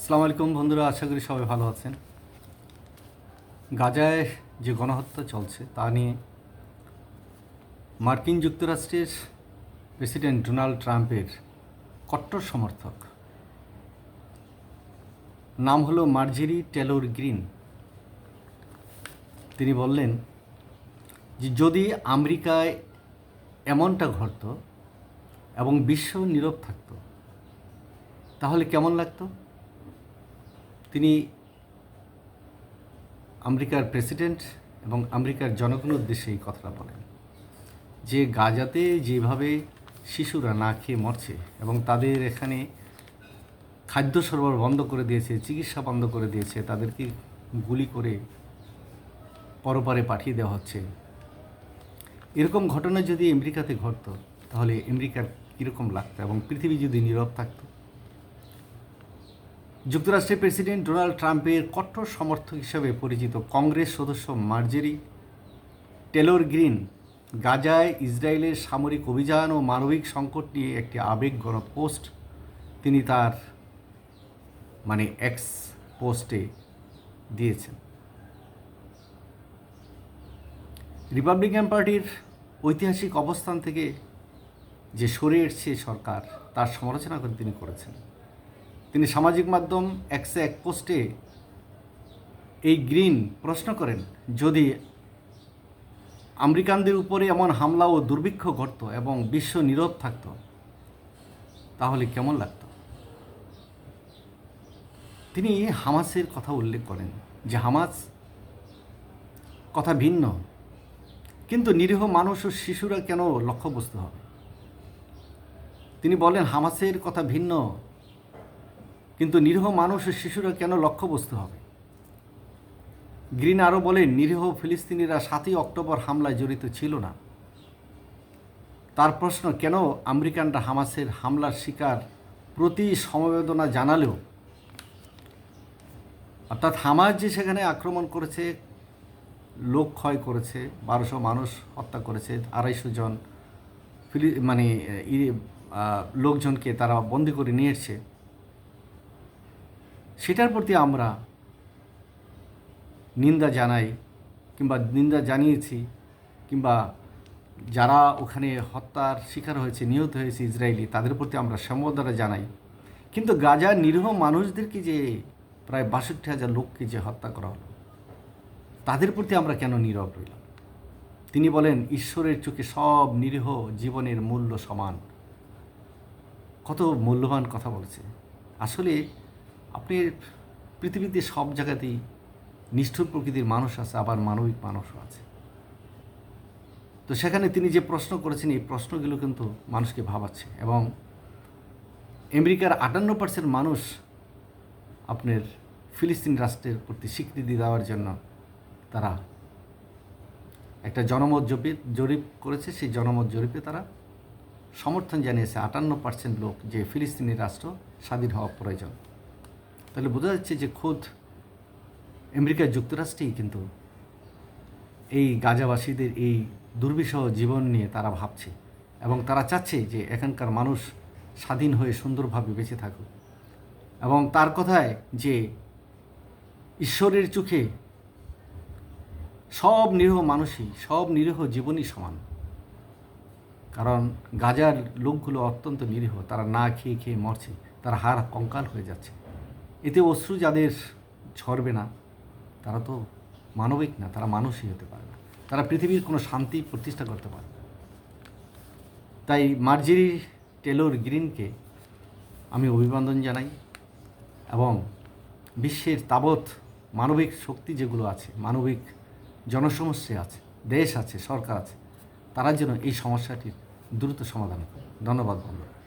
আসসালামু আলাইকুম বন্ধুরা, আশা করি সবাই ভালো আছেন। গাজায় যে গণহত্যা চলছে তা নিয়ে মার্কিন যুক্তরাষ্ট্রের প্রেসিডেন্ট ডোনাল্ড ট্রাম্পের কট্টর সমর্থক। নাম হলো মার্জেরি টেলর গ্রিন। তিনি বললেন যে, যদি আমেরিকায় এমনটা ঘটত এবং বিশ্ব নীরব থাকতো, তাহলে কেমন লাগতো? তিনি আমেরিকার প্রেসিডেন্ট এবং আমেরিকার জনগণের উদ্দেশ্যে এই কথাটা বলেন যে গাজাতে যেভাবে শিশুরা না খেয়ে মরছে এবং তাদের এখানে খাদ্য সরবরাহ বন্ধ করে দিয়েছে, চিকিৎসা বন্ধ করে দিয়েছে, তাদেরকে গুলি করে পরপারে পাঠিয়ে দেওয়া হচ্ছে। এরকম ঘটনা যদি আমেরিকাতে ঘটতো, তাহলে আমেরিকার কীরকম লাগতো এবং পৃথিবী যদি নীরব থাকতো? যুক্তরাষ্ট্রের প্রেসিডেন্ট ডোনাল্ড ট্রাম্পের কঠোর সমর্থক হিসেবে পরিচিত কংগ্রেস সদস্য মার্জেরি টেলর গ্রিন গাজায় ইসরায়েলের সামরিক অভিযান ও মানবিক সংকট নিয়ে একটি আবেগঘন পোস্ট তিনি তার মানে এক্স পোস্টে দিয়েছেন। রিপাবলিকান পার্টির ঐতিহাসিক অবস্থান থেকে যে সরে এসছে সরকার, তার সমালোচনা তিনি করেছেন। তিনি সামাজিক মাধ্যম একশো এক পোস্টে এই গ্রিন প্রশ্ন করেন, যদি আমেরিকানদের উপরে এমন হামলা ও দুর্ভিক্ষ ঘটত এবং বিশ্ব নীরব থাকত, তাহলে কেমন লাগতো? তিনি হামাসের কথা উল্লেখ করেন যে হামাস কথা ভিন্ন, কিন্তু নিরীহ মানুষ ও শিশুরা কেন লক্ষ্যবস্তু হবে? তিনি বলেন, হামাসের কথা ভিন্ন কিন্তু নিরীহ মানুষ ও শিশুরা কেন লক্ষ্যবস্তু হবে? গ্রিন আরও বলেন, নিরীহ ফিলিস্তিনিরা সাতই অক্টোবর হামলায় জড়িত ছিল না। তার প্রশ্ন, কেন আমেরিকানরা হামাসের হামলার শিকার প্রতি সমবেদনা জানালেও? অর্থাৎ হামাস যে সেখানে আক্রমণ করেছে, লোক ক্ষয় করেছে, বারোশো মানুষ হত্যা করেছে, আড়াইশো জন ফিলি মানে লোকজনকে তারা বন্দি করে নিয়ে এসছে। সেটার প্রতি আমরা নিন্দা জানাই কিংবা নিন্দা জানিয়েছি কিংবা যারা ওখানে হত্যার শিকার হয়েছে, নিহত হয়েছে ইসরায়েলি, তাদের প্রতি আমরা সমবেদনা জানাই। কিন্তু গাজার নিরীহ মানুষদেরকে যে প্রায় বাষট্টি হাজার লোককে যে হত্যা করা হলো, তাদের প্রতি আমরা কেন নীরব রইলাম? তিনি বলেন, ঈশ্বরের চোখে সব নিরীহ জীবনের মূল্য সমান। কত মূল্যবান কথা বলেছে। আসলে আপনি পৃথিবীতে সব জায়গাতেই নিষ্ঠুর প্রকৃতির মানুষ আছে, আবার মানবিক মানুষও আছে। তো সেখানে তিনি যে প্রশ্ন করেছেন, এই প্রশ্নগুলো কিন্তু মানুষকে ভাবাচ্ছে এবং আমেরিকার আটান্ন পার্সেন্ট মানুষ আপনার ফিলিস্তিন রাষ্ট্রের প্রতি স্বীকৃতি দেওয়ার জন্য তারা একটা জনমত জরিপ জরিপ করেছে। সেই জনমত জরিপে তারা সমর্থন জানিয়েছে আটান্ন পার্সেন্ট লোক যে ফিলিস্তিনি রাষ্ট্র স্বাধীন হওয়া প্রয়োজন। তাহলে বোঝা যাচ্ছে যে খোদ আমেরিকা যুক্তরাষ্ট্রেই কিন্তু এই গাজাবাসীদের এই দুর্বিষহ জীবন নিয়ে তারা ভাবছে এবং তারা চাচ্ছে যে এখানকার মানুষ স্বাধীন হয়ে সুন্দরভাবে বেঁচে থাকুক। এবং তার কথায় যে ঈশ্বরের চোখে সব নিরীহ মানুষই, সব নিরীহ জীবনই সমান। কারণ গাজার লোকগুলো অত্যন্ত নিরীহ, তারা না খেয়ে খেয়ে মরছে, তারা হার কঙ্কাল হয়ে যাচ্ছে। এতে অশ্রু যাদের ঝরবে না, তারা তো মানবিক না, তারা মানুষই হতে পারে না। তারা পৃথিবীর কোনো শান্তি প্রতিষ্ঠা করতে পারে না। তাই মার্জেরি টেলর গ্রিনকে আমি অভিবাদন জানাই এবং বিশ্বের তাবৎ মানবিক শক্তি যেগুলো আছে, মানবিক জনসমস্যা আছে, দেশ আছে, সরকার আছে, তারা যেন এই সমস্যাটির দ্রুত সমাধান করে। ধন্যবাদ বন্ধুরা।